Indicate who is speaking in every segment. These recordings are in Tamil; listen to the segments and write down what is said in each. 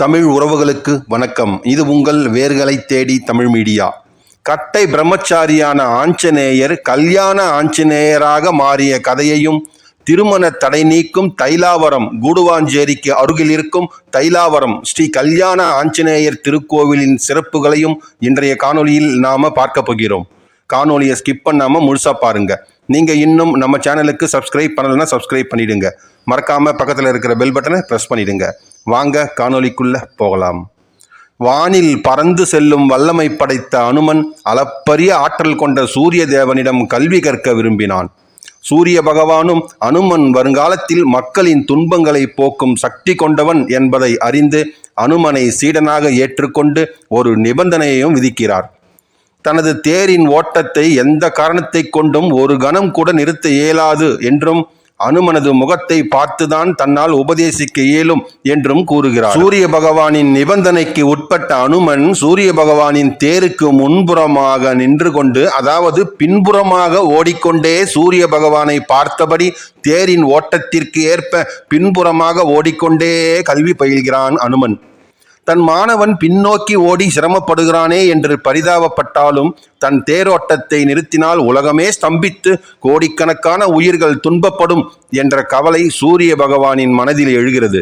Speaker 1: தமிழ் உறவுகளுக்கு வணக்கம். இது உங்கள் வேர்களை தேடி தமிழ் மீடியா. கட்டை பிரம்மச்சாரியான ஆஞ்சநேயர் கல்யாண ஆஞ்சநேயராக மாறிய கதையையும் திருமண தடை நீக்கும் தைலாவரம் கூடுவாஞ்சேரிக்கு அருகில் இருக்கும் தைலாவரம் ஸ்ரீ கல்யாண ஆஞ்சநேயர் திருக்கோவிலின் சிறப்புகளையும் இன்றைய காணொளியில் நாம பார்க்க போகிறோம். காணொலியை ஸ்கிப் பண்ணாமல் முழுசாக பாருங்கள் நீங்கள் இன்னும் நம்ம சேனலுக்கு சப்ஸ்கிரைப் பண்ணலைன்னா சப்ஸ்கிரைப் பண்ணிவிடுங்க மறக்காமல் பக்கத்தில் இருக்கிற பெல் பட்டனை ப்ரெஸ் பண்ணிவிடுங்க வாங்க காணொலிக்குள்ளே போகலாம். வானில் பறந்து செல்லும் வல்லமை படைத்த அனுமன் அளப்பரிய ஆற்றல் கொண்ட சூரிய தேவனிடம் கல்வி கற்க விரும்பினான். சூரிய பகவானும் அனுமன் வருங்காலத்தில் மக்களின் துன்பங்களை போக்கும் சக்தி கொண்டவன் என்பதை அறிந்து அனுமனை சீடனாக ஏற்றுக்கொண்டு ஒரு நிபந்தனையையும் விதிக்கிறார். தனது தேரின் ஓட்டத்தை எந்த காரணத்தை கொண்டும் ஒரு கணம் கூட நிறுத்த இயலாது என்றும் அனுமனது முகத்தை பார்த்துதான் தன்னால் உபதேசிக்க இயலும் என்றும் கூறுகிறார். சூரிய பகவானின் நிபந்தனைக்கு உட்பட்ட அனுமன் சூரிய பகவானின் தேருக்கு முன்புறமாக நின்று கொண்டு அதாவது பின்புறமாக ஓடிக்கொண்டே சூரிய பகவானை பார்த்தபடி தேரின் ஓட்டத்திற்கு ஏற்ப பின்புறமாக ஓடிக்கொண்டே கல்வி பயில்கிறான் அனுமன். தன் மாணவன் பின்னோக்கி ஓடி சிரமப்படுகிறானே என்று பரிதாபப்பட்டாலும் தன் தேரோட்டத்தை நிறுத்தினால் உலகமே ஸ்தம்பித்து கோடிக்கணக்கான உயிர்கள் துன்பப்படும் என்ற கவலை சூரிய பகவானின் மனதில் எழுகிறது.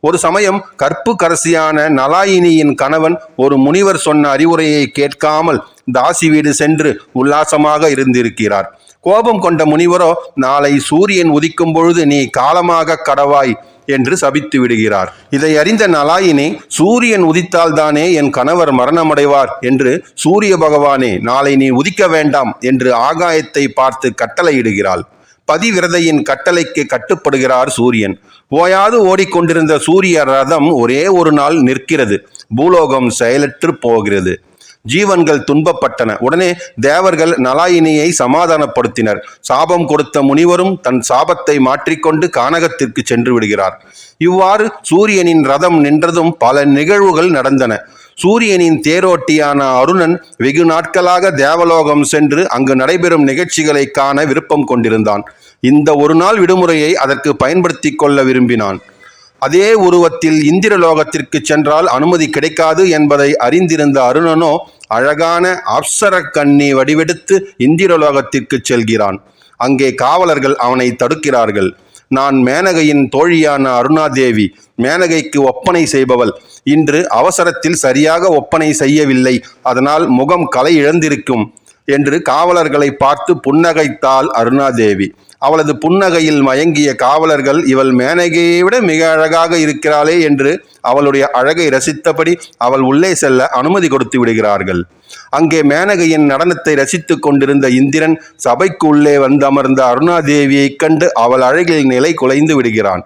Speaker 1: ஒரு சமயம் கற்புக்கரசியான நலாயினியின் கணவன் ஒரு முனிவர் சொன்ன அறிவுரையை கேட்காமல் தாசி வீடு சென்று உல்லாசமாக இருந்திருக்கிறார். கோபம் கொண்ட முனிவரோ நாளை சூரியன் உதிக்கும் பொழுது நீ காலமாக கடவாய். என்று சபித்து விடுகிறார். இதை அறிந்த நலாயினி சூரியன் உதித்தால்தானே என் கணவர் மரணமடைவார் என்று சூரிய பகவானே நாளை நீ உதிக்க வேண்டாம் என்று ஆகாயத்தை பார்த்து கட்டளையிடுகிறாள். பதிவிரதையின் கட்டளைக்கு கட்டுப்படுகிறார் சூரியன். ஓயாது ஓடிக்கொண்டிருந்த சூரிய ரதம் ஒரே ஒரு நாள் நிற்கிறது. பூலோகம் செயலற்று போகிறது. ஜீவன்கள் துன்பப்பட்டன. உடனே தேவர்கள் நலாயினியை சமாதானப்படுத்தினர். சாபம் கொடுத்த முனிவரும் தன் சாபத்தை மாற்றிக்கொண்டு கானகத்திற்கு சென்று விடுகிறார். இவ்வாறு சூரியனின் ரதம் நின்றதும் பல நிகழ்வுகள் நடந்தன. சூரியனின் தேரோட்டியான அருணன் வெகு நாட்களாக தேவலோகம் சென்று அங்கு நடைபெறும் நிகழ்ச்சிகளை காண விருப்பம் கொண்டிருந்தான். இந்த ஒரு நாள் விடுமுறையை அதற்கு பயன்படுத்தி கொள்ள விரும்பினான். அதே உருவத்தில் இந்திரலோகத்திற்கு சென்றால் அனுமதி கிடைக்காது என்பதை அறிந்திருந்த அருணனோ அழகான அப்சர கண்ணி வடிவெடுத்து இந்திரலோகத்திற்கு செல்கிறான். அங்கே காவலர்கள் அவனை தடுக்கிறார்கள். நான் மேனகையின் தோழியான அருணாதேவி மேனகைக்கு ஒப்பனை செய்பவள். இன்று அவசரத்தில் சரியாக ஒப்பனை செய்யவில்லை. அதனால் முகம் கலை இழந்திருக்கும். என்று காவலர்களை பார்த்து புன்னகைத்தாள் அருணாதேவி. அவளது புன்னகையில் மயங்கிய காவலர்கள் இவள் மேனகையை விட மிக அழகாக இருக்கிறாளே என்று அவளுடைய அழகை ரசித்தபடி அவள் உள்ளே செல்ல அனுமதி கொடுத்து விடுகிறார்கள். அங்கே மேனகையின் நடனத்தை ரசித்து கொண்டிருந்த இந்திரன் சபைக்கு உள்ளே வந்து அமர்ந்த அருணாதேவியைக் கண்டு அவள் அழகில் நிலை குலைந்து விடுகிறான்.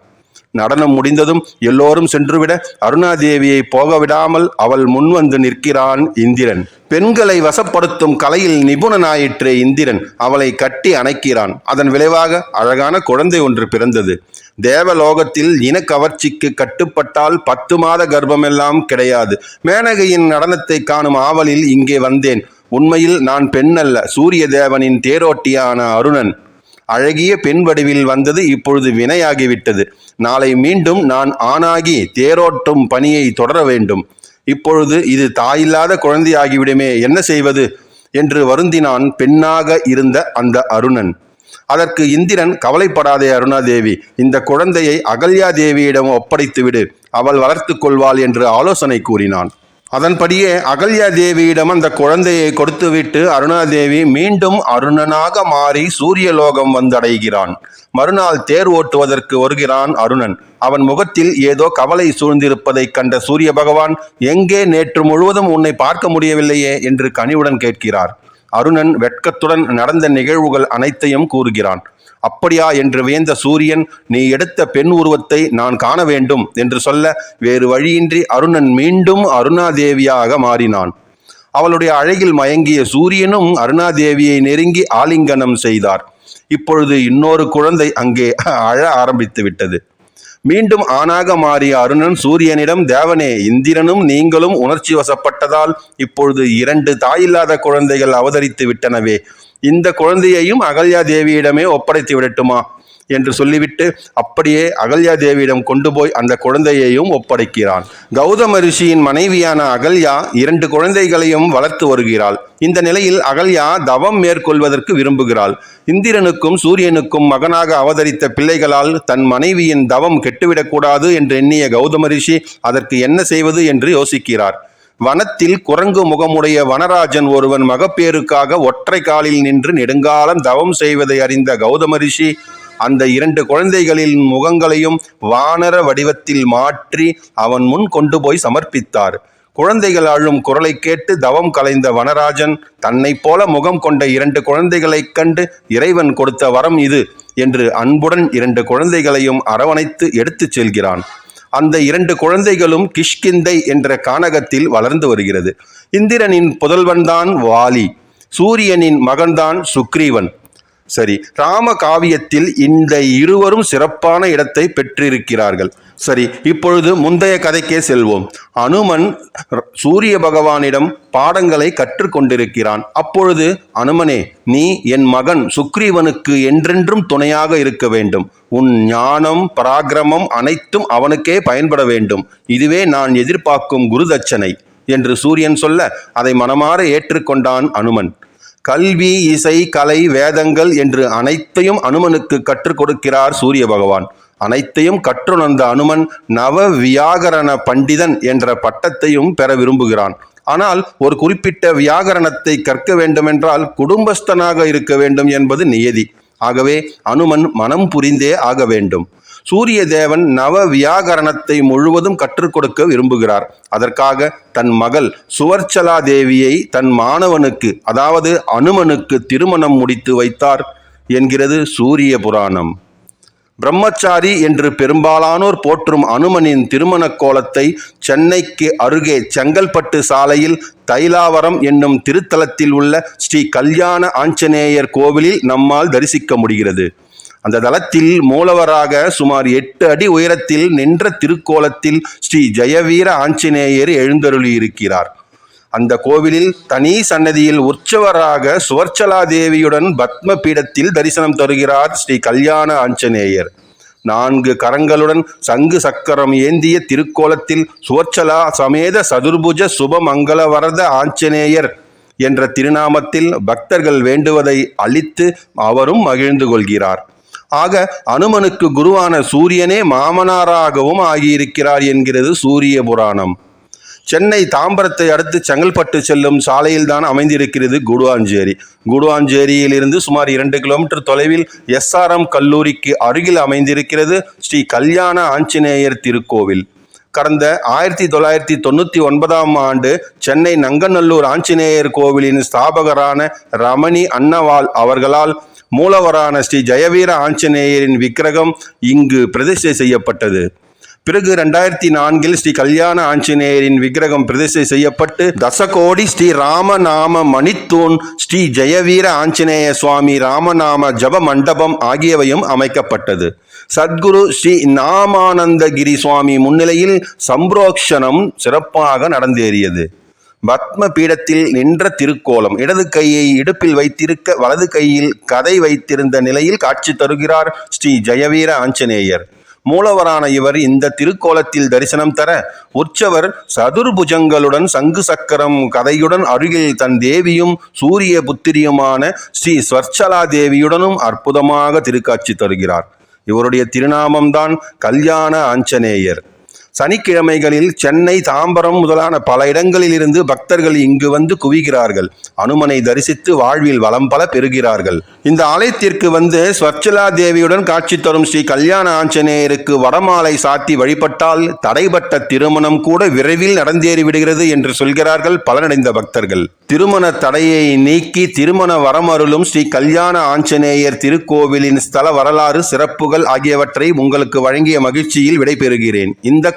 Speaker 1: நடனம் முடிந்ததும் எல்லோரும் சென்றுவிட அருணாதேவியை போக விடாமல் அவள் முன்வந்து நிற்கிறான் இந்திரன். பெண்களை வசப்படுத்தும் கலையில் நிபுணனாயிற்றே இந்திரன். அவளை கட்டி அணைக்கிறான். அதன் விளைவாக அழகான குழந்தை ஒன்று பிறந்தது. தேவலோகத்தில் இன கவர்ச்சிக்கு கட்டுப்பட்டால் பத்து மாத கர்ப்பமெல்லாம் கிடையாது. மேனகையின் நடனத்தை காணும் ஆவலில் இங்கே வந்தேன். உண்மையில் நான் பெண்ணல்ல. சூரிய தேவனின் தேரோட்டியான அருணன். அழகிய பெண் வடிவில் வந்தது இப்பொழுது வினையாகிவிட்டது. நாளை மீண்டும் நான் ஆணாகி தேரோட்டும் பணியை தொடர வேண்டும். இப்பொழுது இது தாயில்லாத குழந்தையாகிவிடுமே என்ன செய்வது? என்று வருந்தினான் பெண்ணாக இருந்த அந்த அருணன். அதற்கு இந்திரன் கவலைப்படாதே அருணாதேவி இந்த குழந்தையை அகல்யா தேவியிடம் ஒப்படைத்துவிடு. அவள் வளர்த்து கொள்வாள் என்று ஆலோசனை கூறினான். அதன்படியே அகல்யா தேவியிடம் அந்த குழந்தையை கொடுத்துவிட்டு அருணாதேவி மீண்டும் அருணனாக மாறி சூரியலோகம் வந்தடைகிறான். மறுநாள் தேர் ஓட்டுவதற்கு வருகிறான் அருணன். அவன் முகத்தில் ஏதோ கவலை சூழ்ந்திருப்பதைக் கண்ட சூரிய பகவான் எங்கே நேற்று முழுவதும் உன்னை பார்க்க முடியவில்லையே? என்று கனிவுடன் கேட்கிறார். அருணன் வெட்கத்துடன் நடந்த நிகழ்வுகள் அனைத்தையும் கூறுகிறான். அப்படியா என்று வியந்த சூரியன் நீ எடுத்த பெண் உருவத்தை நான் காண வேண்டும் என்று சொல்ல வேறு வழியின்றி அருணன் மீண்டும் அருணாதேவியாக மாறினான். அவளுடைய அழகில் மயங்கிய சூரியனும் அருணாதேவியை நெருங்கி ஆலிங்கனம் செய்தார். இப்பொழுது இன்னொரு குழந்தை அங்கே அழ ஆரம்பித்து விட்டது மீண்டும் ஆணாக மாறிய அருணன் சூரியனிடம் தேவனே இந்திரனும் நீங்களும் உணர்ச்சி வசப்பட்டதால் இப்பொழுது இரண்டு தாயில்லாத குழந்தைகள் அவதரித்து விட்டனவே. இந்த குழந்தையையும் அகல்யா தேவியிடமே ஒப்படைத்து விடட்டுமா? என்று சொல்லிவிட்டு அப்படியே அகல்யா தேவியிடம் கொண்டு போய் அந்த குழந்தையையும் ஒப்படைக்கிறான். கௌதம ரிஷியின் மனைவியான அகல்யா இரண்டு குழந்தைகளையும் வளர்த்து வருகிறாள். இந்த நிலையில் அகல்யா தவம் மேற்கொள்வதற்கு விரும்புகிறாள். இந்திரனுக்கும் சூரியனுக்கும் மகனாக அவதரித்த பிள்ளைகளால் தன் மனைவியின் தவம் கெட்டுவிடக்கூடாது என்று எண்ணிய கௌதம ரிஷி அதற்கு என்ன செய்வது என்று யோசிக்கிறார். வனத்தில் குரங்கு முகமுடைய வனராஜன் ஒருவன் மகப்பேறுக்காக ஒற்றை காலில் நின்று நெடுங்காலம் தவம் செய்வதை அறிந்த கௌதம ரிஷி அந்த இரண்டு குழந்தைகளின் முகங்களையும் வானர வடிவத்தில் மாற்றி அவன் முன் கொண்டு போய் சமர்ப்பித்தார். குழந்தைகள் அழும் குரலை கேட்டு தவம் கலைந்த வனராஜன் தன்னைப் போல முகம் கொண்ட இரண்டு குழந்தைகளைக் கண்டு இறைவன் கொடுத்த வரம் இது என்று அன்புடன் இரண்டு குழந்தைகளையும் அரவணைத்து எடுத்துச் செல்கிறான். அந்த இரண்டு குழந்தைகளும் கிஷ்கிந்தை என்ற கானகத்தில் வளர்ந்து வருகிறது. இந்திரனின் புதல்வன்தான் வாலி சூரியனின் மகன்தான் சுக்ரீவன். சரி ராம காவியத்தில் இந்த இருவரும் சிறப்பான இடத்தை பெற்றிருக்கிறார்கள். சரி இப்பொழுது முந்தைய கதைக்கே செல்வோம். அனுமன் சூரிய பகவானிடம் பாடங்களை கற்றுக்கொண்டிருக்கிறான். அப்பொழுது அனுமனே நீ என் மகன் சுக்ரீவனுக்கு என்றென்றும் துணையாக இருக்க வேண்டும். உன் ஞானம் பராக்கிரமம் அனைத்தும் அவனுக்கே பயன்பட வேண்டும். இதுவே நான் எதிர்பார்க்கும் குருதட்சணை. என்று சூரியன் சொல்ல அதை மனமாற ஏற்றுக்கொண்டான் அனுமன். கல்வி இசை கலை வேதங்கள் என்று அனைத்தையும் அனுமனுக்கு கற்றுக் கொடுக்கிறார் சூரிய பகவான். அனைத்தையும் கற்றுணர்ந்த அனுமன் நவ வியாகரண பண்டிதன் என்ற பட்டத்தையும் பெற விரும்புகிறான். ஆனால் ஒரு குறிப்பிட்ட வியாகரணத்தை கற்க வேண்டுமென்றால் குடும்பஸ்தனாக இருக்க வேண்டும் என்பது நியதி. ஆகவே அனுமன் மனம் புரிந்தே ஆக வேண்டும். சூரிய தேவன் நவ வியாகரணத்தை முழுவதும் கற்றுக் கொடுக்க விரும்புகிறார். அதற்காக தன் மகள் சுவர்ச்சலா தேவியை தன் மாணவனுக்கு அதாவது அனுமனுக்கு திருமணம் முடித்து வைத்தார் என்கிறது சூரிய புராணம். பிரம்மச்சாரி என்று பெரும்பாலானோர் போற்றும் அனுமனின் திருமண கோலத்தை சென்னைக்கு அருகே செங்கல்பட்டு சாலையில் தைலாவரம் என்னும் திருத்தலத்தில் உள்ள ஸ்ரீ கல்யாண ஆஞ்சநேயர் கோவிலில் நம்மால் தரிசிக்க முடிகிறது. அந்த தளத்தில் மூலவராக சுமார் எட்டு அடி உயரத்தில் நின்ற திருக்கோலத்தில் ஸ்ரீ ஜெயவீர ஆஞ்சநேயர் எழுந்தருளியிருக்கிறார். அந்த கோவிலில் தனி சன்னதியில் உற்சவராக சுவர்ச்சலா தேவியுடன் பத்ம பீடத்தில் தரிசனம் தருகிறார் ஸ்ரீ கல்யாண ஆஞ்சநேயர். நான்கு கரங்களுடன் சங்கு சக்கரம் ஏந்திய திருக்கோலத்தில் சுவர்ச்சலா சமேத சதுர்புஜ சுபமங்களவரத ஆஞ்சநேயர் என்ற திருநாமத்தில் பக்தர்கள் வேண்டுவதை அளித்து அவரும் மகிழ்ந்து கொள்கிறார். ஆக அனுமனுக்கு குருவான சூரியனே மாமனாராகவும் ஆகியிருக்கிறார் என்கிறது சூரிய புராணம். சென்னை தாம்பரத்தை அடுத்து செங்கல்பட்டு செல்லும் சாலையில்தான் அமைந்திருக்கிறது குடுவாஞ்சேரி. குடுவாஞ்சேரியிலிருந்து சுமார் இரண்டு கிலோமீட்டர் தொலைவில் எஸ்ஆர்எம் கல்லூரிக்கு அருகில் அமைந்திருக்கிறது ஸ்ரீ கல்யாண ஆஞ்சநேயர் திருக்கோவில். கடந்த ஆயிரத்தி தொள்ளாயிரத்தி தொண்ணூற்றி ஒன்பதாம் ஆண்டு சென்னை நங்கநல்லூர் ஆஞ்சநேயர் கோவிலின் ஸ்தாபகரான ரமணி அன்னவால் அவர்களால் மூலவரான ஸ்ரீ ஜெயவீர ஆஞ்சநேயரின் விக்கிரகம் இங்கு பிரதிஷ்டை செய்யப்பட்டது. பிறகு ரெண்டாயிரத்தி நான்கில் ஸ்ரீ கல்யாண ஆஞ்சநேயரின் விக்கிரகம் பிரதிஷ்டை செய்யப்பட்டு தசகோடி ஸ்ரீ ராமநாம மணித்தூண் ஸ்ரீ ஜெயவீர ஆஞ்சநேய சுவாமி ராமநாம ஜப மண்டபம் ஆகியவையும் அமைக்கப்பட்டது. சத்குரு ஸ்ரீ நாமானந்தகிரி சுவாமி முன்னிலையில் சம்ப்ரோக்ஷணம் சிறப்பாக நடந்தேறியது. பத்ம பீடத்தில் நின்ற திருக்கோலம் இடது கையை இடுப்பில் வைத்திருக்க வலது கையில் கதை வைத்திருந்த நிலையில் காட்சி தருகிறார் ஸ்ரீ ஜெயவீர ஆஞ்சநேயர். மூலவரான இவர் இந்த திருக்கோலத்தில் தரிசனம் தர உற்சவர் சதுர்புஜங்களுடன் சங்கு சக்கரம் கதையுடன் அருகில் தன் தேவியும் சூரிய புத்திரியுமான ஸ்ரீ ஸ்வர்ச்சலா தேவியுடனும் அற்புதமாக திருக்காட்சி தருகிறார். இவருடைய திருநாமம்தான் கல்யாண ஆஞ்சநேயர். சனிக்கிழமைகளில் சென்னை தாம்பரம் முதலான பல இடங்களில் இருந்து பக்தர்கள் இங்கு வந்து குவிகிறார்கள். அனுமனை தரிசித்து வாழ்வில் வளம் பல பெறுகிறார்கள். இந்த ஆலயத்திற்கு வந்து ஸ்வர்ச்சலா தேவியுடன் காட்சி தரும் ஸ்ரீ கல்யாண ஆஞ்சநேயருக்கு வடமாலை சாத்தி வழிபட்டால் தடைபட்ட திருமணம் கூட விரைவில் நடந்தேறிவிடுகிறது என்று சொல்கிறார்கள் பலனடைந்த பக்தர்கள். திருமண தடையை நீக்கி திருமண வரமருளும் ஸ்ரீ கல்யாண ஆஞ்சநேயர் திருக்கோவிலின் ஸ்தல வரலாறு சிறப்புகள் ஆகியவற்றை உங்களுக்கு வழங்கிய மகிழ்ச்சியில் விடைபெறுகிறேன். இந்த